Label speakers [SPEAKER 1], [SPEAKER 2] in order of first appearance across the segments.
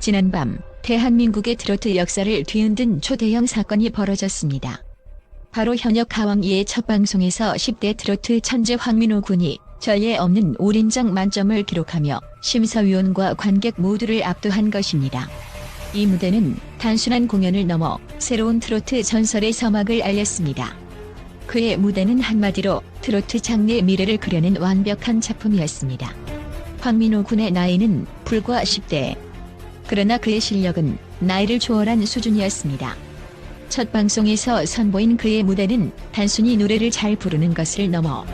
[SPEAKER 1] 지난밤 대한민국의 트로트 역사를 뒤흔든 초대형 사건이 벌어졌습니다. 바로 현역 가왕이의 첫 방송에서 10대 트로트 천재 황민호 군이 전례 없는 올인정 만점을 기록하며 심사위원과 관객 모두를 압도한 것입니다. 이 무대는 단순한 공연을 넘어 새로운 트로트 전설의 서막을 알렸습니다. 그의 무대는 한마디로 트로트 장르의 미래를 그려낸 완벽한 작품이었습니다. 황민호 군의 나이는 불과 10대. 그러나 그의 실력은 나이를 초월한 수준이었습니다. 첫 방송에서 선보인 그의 무대는 단순히 노래를 잘 부르는 것을 넘어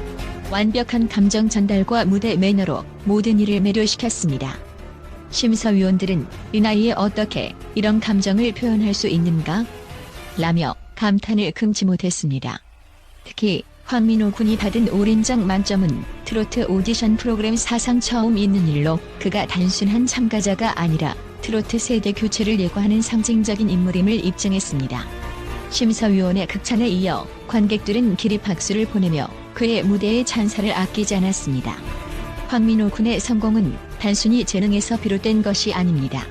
[SPEAKER 1] 완벽한 감정 전달과 무대 매너로 모든 이를 매료시켰습니다. 심사위원들은 이 나이에 어떻게 이런 감정을 표현할 수 있는가? 라며 감탄을 금치 못했습니다. 특히 황민호 군이 받은 오린장 만점은 트로트 오디션 프로그램 사상 처음 있는 일로 그가 단순한 참가자가 아니라 트로트 세대 교체를 예고하는 상징적인 인물임을 입증했습니다. 심사위원의 극찬에 이어 관객들은 기립 박수를 보내며 그의 무대의 찬사를 아끼지 않았습니다. 황민호 군의 성공은 단순히 재능에서 비롯된 것이 아닙니다.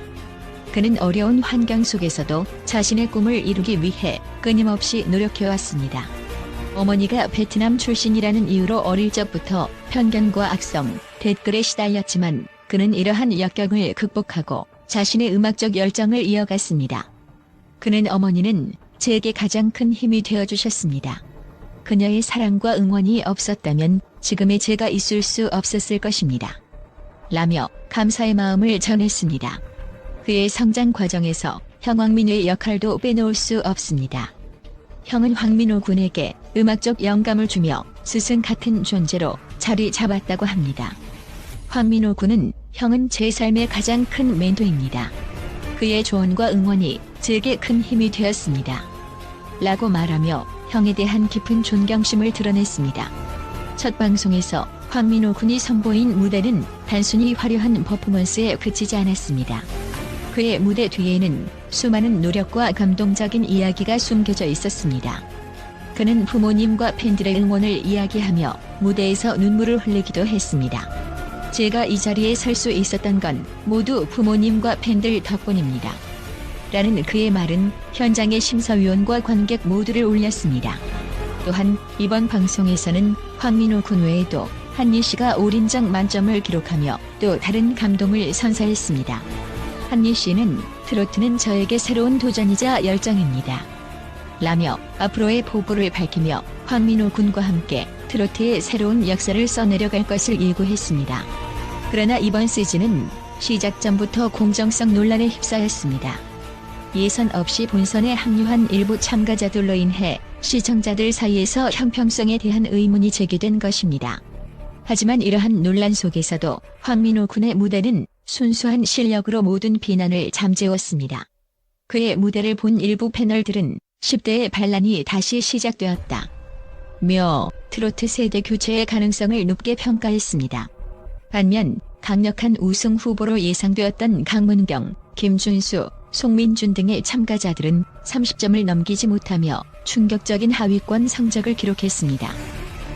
[SPEAKER 1] 그는 어려운 환경 속에서도 자신의 꿈을 이루기 위해 끊임없이 노력해왔습니다. 어머니가 베트남 출신이라는 이유로 어릴 적부터 편견과 악성, 댓글에 시달렸지만 그는 이러한 역경을 극복하고 자신의 음악적 열정을 이어갔습니다. 그는 어머니는 제게 가장 큰 힘이 되어 주셨습니다. 그녀의 사랑과 응원이 없었다면 지금의 제가 있을 수 없었을 것입니다. 라며 감사의 마음을 전했습니다. 그의 성장 과정에서 형 황민호의 역할도 빼놓을 수 없습니다. 형은 황민호 군에게 음악적 영감을 주며 스승 같은 존재로 자리 잡았다고 합니다. 황민호 군은 형은 제 삶의 가장 큰 멘토입니다. 그의 조언과 응원이 제게 큰 힘이 되었습니다. 라고 말하며 형에 대한 깊은 존경심을 드러냈습니다. 첫 방송에서 황민호 군이 선보인 무대는 단순히 화려한 퍼포먼스에 그치지 않았습니다. 그의 무대 뒤에는 수많은 노력과 감동적인 이야기가 숨겨져 있었습니다. 그는 부모님과 팬들의 응원을 이야기하며 무대에서 눈물을 흘리기도 했습니다. 제가 이 자리에 설 수 있었던 건 모두 부모님과 팬들 덕분입니다. 라는 그의 말은 현장의 심사위원과 관객 모두를 울렸습니다. 또한 이번 방송에서는 황민호 군 외에도 한리 씨가 올인정 만점을 기록하며 또 다른 감동을 선사했습니다. 한리 씨는 트로트는 저에게 새로운 도전이자 열정입니다. 라며 앞으로의 포부를 밝히며 황민호 군과 함께 트로트의 새로운 역사를 써내려갈 것을 예고했습니다. 그러나 이번 시즌은 시작 전부터 공정성 논란에 휩싸였습니다. 예선 없이 본선에 합류한 일부 참가자들로 인해 시청자들 사이에서 형평성에 대한 의문이 제기된 것입니다. 하지만 이러한 논란 속에서도 황민호 군의 무대는 순수한 실력으로 모든 비난을 잠재웠습니다. 그의 무대를 본 일부 패널들은 10대의 반란이 다시 시작되었다. 며 트로트 세대 교체의 가능성을 높게 평가했습니다. 반면 강력한 우승 후보로 예상되었던 강문경, 김준수, 송민준 등의 참가자들은 30점을 넘기지 못하며 충격적인 하위권 성적을 기록했습니다.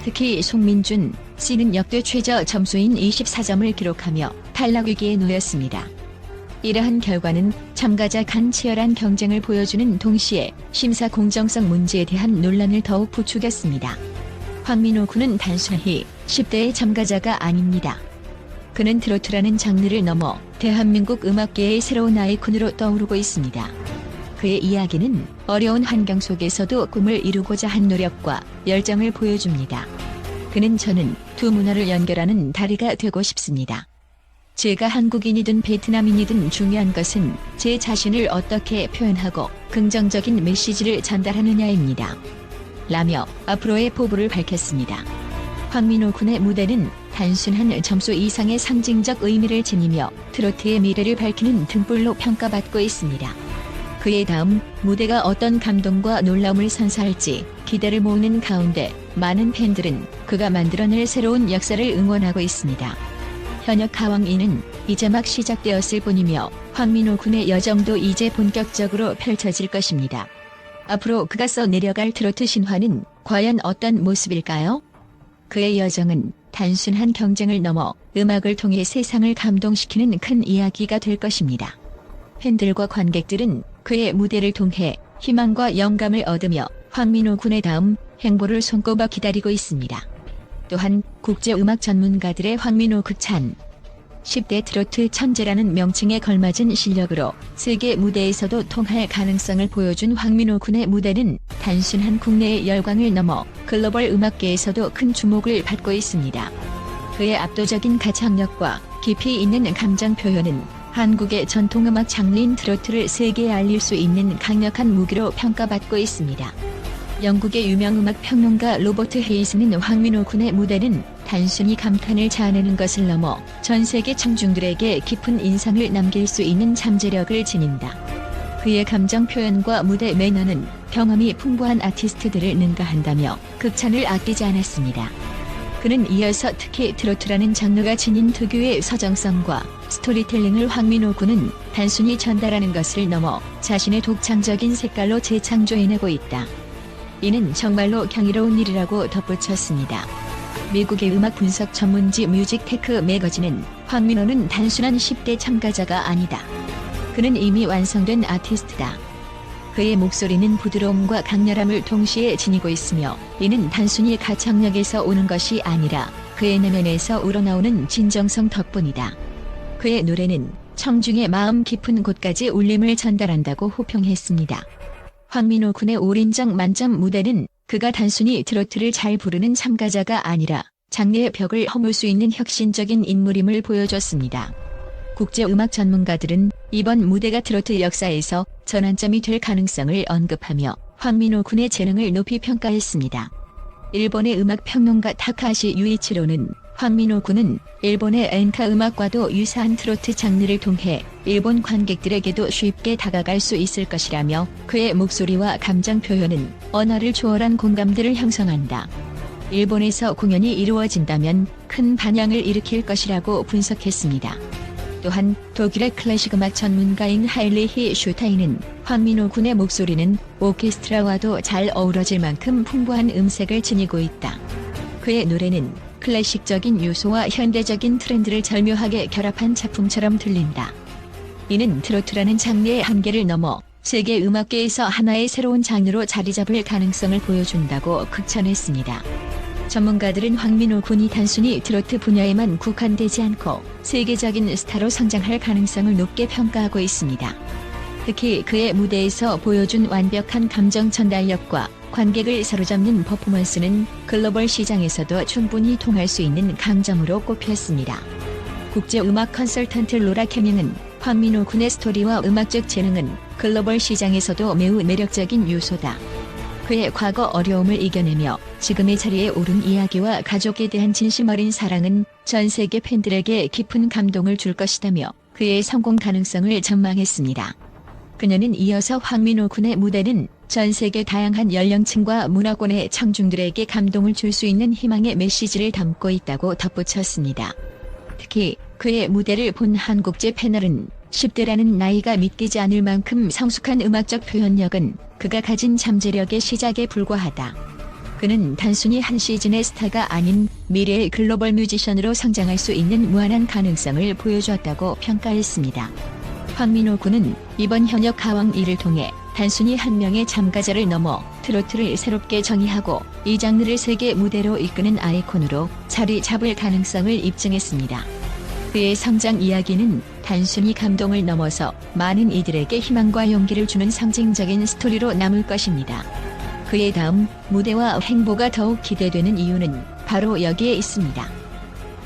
[SPEAKER 1] 특히 송민준 씨는 역대 최저 점수인 24점을 기록하며 탈락 위기에 놓였습니다. 이러한 결과는 참가자 간 치열한 경쟁을 보여주는 동시에 심사 공정성 문제에 대한 논란을 더욱 부추겼습니다. 황민호 군은 단순히 10대의 참가자가 아닙니다. 그는 트로트라는 장르를 넘어 대한민국 음악계의 새로운 아이콘으로 떠오르고 있습니다. 그의 이야기는 어려운 환경 속에서도 꿈을 이루고자 한 노력과 열정을 보여줍니다. 그는 저는 두 문화를 연결하는 다리가 되고 싶습니다. 제가 한국인이든 베트남인이든 중요한 것은 제 자신을 어떻게 표현하고 긍정적인 메시지를 전달하느냐입니다. 라며 앞으로의 포부를 밝혔습니다. 황민호 군의 무대는 단순한 점수 이상의 상징적 의미를 지니며 트로트의 미래를 밝히는 등불로 평가받고 있습니다. 그의 다음 무대가 어떤 감동과 놀라움을 선사할지 기대를 모으는 가운데 많은 팬들은 그가 만들어낼 새로운 역사를 응원하고 있습니다. 현역 가왕이는 이제 막 시작되었을 뿐이며 황민호 군의 여정도 이제 본격적으로 펼쳐질 것입니다. 앞으로 그가 써 내려갈 트로트 신화는 과연 어떤 모습일까요? 그의 여정은 단순한 경쟁을 넘어 음악을 통해 세상을 감동시키는 큰 이야기가 될 것입니다. 팬들과 관객들은 그의 무대를 통해 희망과 영감을 얻으며 황민호 군의 다음 행보를 손꼽아 기다리고 있습니다. 또한 국제음악 전문가들의 황민호 극찬 10대 트로트 천재라는 명칭에 걸맞은 실력으로 세계 무대에서도 통할 가능성을 보여준 황민호 군의 무대는 단순한 국내의 열광을 넘어 글로벌 음악계에서도 큰 주목을 받고 있습니다. 그의 압도적인 가창력과 깊이 있는 감정 표현은 한국의 전통음악 장르인 트로트를 세계에 알릴 수 있는 강력한 무기로 평가받고 있습니다. 영국의 유명 음악 평론가 로버트 헤이스는 황민호 군의 무대는 단순히 감탄을 자아내는 것을 넘어 전 세계 청중들에게 깊은 인상을 남길 수 있는 잠재력을 지닌다. 그의 감정 표현과 무대 매너는 경험이 풍부한 아티스트들을 능가한다며 극찬을 아끼지 않았습니다. 그는 이어서 특히 트로트라는 장르가 지닌 특유의 서정성과 스토리텔링을 황민호 군은 단순히 전달하는 것을 넘어 자신의 독창적인 색깔로 재창조해내고 있다. 이는 정말로 경이로운 일이라고 덧붙였습니다. 미국의 음악 분석 전문지 뮤직 테크 매거진은 황민호는 단순한 10대 참가자가 아니다. 그는 이미 완성된 아티스트다. 그의 목소리는 부드러움과 강렬함을 동시에 지니고 있으며 이는 단순히 가창력에서 오는 것이 아니라 그의 내면에서 우러나오는 진정성 덕분이다. 그의 노래는 청중의 마음 깊은 곳까지 울림을 전달한다고 호평했습니다. 황민호 군의 올인정 만점 무대는 그가 단순히 트로트를 잘 부르는 참가자가 아니라 장르의 벽을 허물 수 있는 혁신적인 인물임을 보여줬습니다. 국제음악 전문가들은 이번 무대가 트로트 역사에서 전환점이 될 가능성을 언급하며 황민호 군의 재능을 높이 평가했습니다. 일본의 음악 평론가 타카시 유이치로는 황민호 군은 일본의 엔카 음악과도 유사한 트로트 장르를 통해 일본 관객들에게도 쉽게 다가갈 수 있을 것이라며 그의 목소리와 감정 표현은 언어를 초월한 공감대를 형성한다. 일본에서 공연이 이루어진다면 큰 반향을 일으킬 것이라고 분석했습니다. 또한 독일의 클래식 음악 전문가인 하일리히 슈타인은 황민호 군의 목소리는 오케스트라와도 잘 어우러질 만큼 풍부한 음색을 지니고 있다. 그의 노래는 클래식적인 요소와 현대적인 트렌드를 절묘하게 결합한 작품처럼 들린다. 이는 트로트라는 장르의 한계를 넘어 세계 음악계에서 하나의 새로운 장르로 자리 잡을 가능성을 보여준다고 극찬했습니다. 전문가들은 황민호 군이 단순히 트로트 분야에만 국한되지 않고 세계적인 스타로 성장할 가능성을 높게 평가하고 있습니다. 특히 그의 무대에서 보여준 완벽한 감정 전달력과 관객을 사로잡는 퍼포먼스는 글로벌 시장에서도 충분히 통할 수 있는 강점으로 꼽혔습니다. 국제 음악 컨설턴트 로라 캐밍은 황민호 군의 스토리와 음악적 재능은 글로벌 시장에서도 매우 매력적인 요소다. 그의 과거 어려움을 이겨내며 지금의 자리에 오른 이야기와 가족에 대한 진심 어린 사랑은 전 세계 팬들에게 깊은 감동을 줄 것이다며 그의 성공 가능성을 전망했습니다. 그녀는 이어서 황민호 군의 무대는 전 세계 다양한 연령층과 문화권의 청중들에게 감동을 줄 수 있는 희망의 메시지를 담고 있다고 덧붙였습니다. 특히 그의 무대를 본 한국제 패널은 10대라는 나이가 믿기지 않을 만큼 성숙한 음악적 표현력은 그가 가진 잠재력의 시작에 불과하다. 그는 단순히 한 시즌의 스타가 아닌 미래의 글로벌 뮤지션으로 성장할 수 있는 무한한 가능성을 보여주었다고 평가했습니다. 황민호 군은 이번 현역 가왕 2를 통해 단순히 한 명의 참가자를 넘어 트로트를 새롭게 정의하고 이 장르를 세계 무대로 이끄는 아이콘으로 자리 잡을 가능성을 입증했습니다. 그의 성장 이야기는 단순히 감동을 넘어서 많은 이들에게 희망과 용기를 주는 상징적인 스토리로 남을 것입니다. 그의 다음 무대와 행보가 더욱 기대되는 이유는 바로 여기에 있습니다.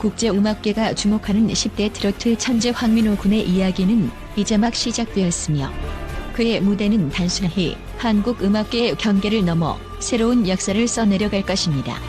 [SPEAKER 1] 국제음악계가 주목하는 10대 트로트 천재 황민호 군의 이야기는 이제 막 시작되었으며 그의 무대는 단순히 한국 음악계의 경계를 넘어 새로운 역사를 써내려갈 것입니다.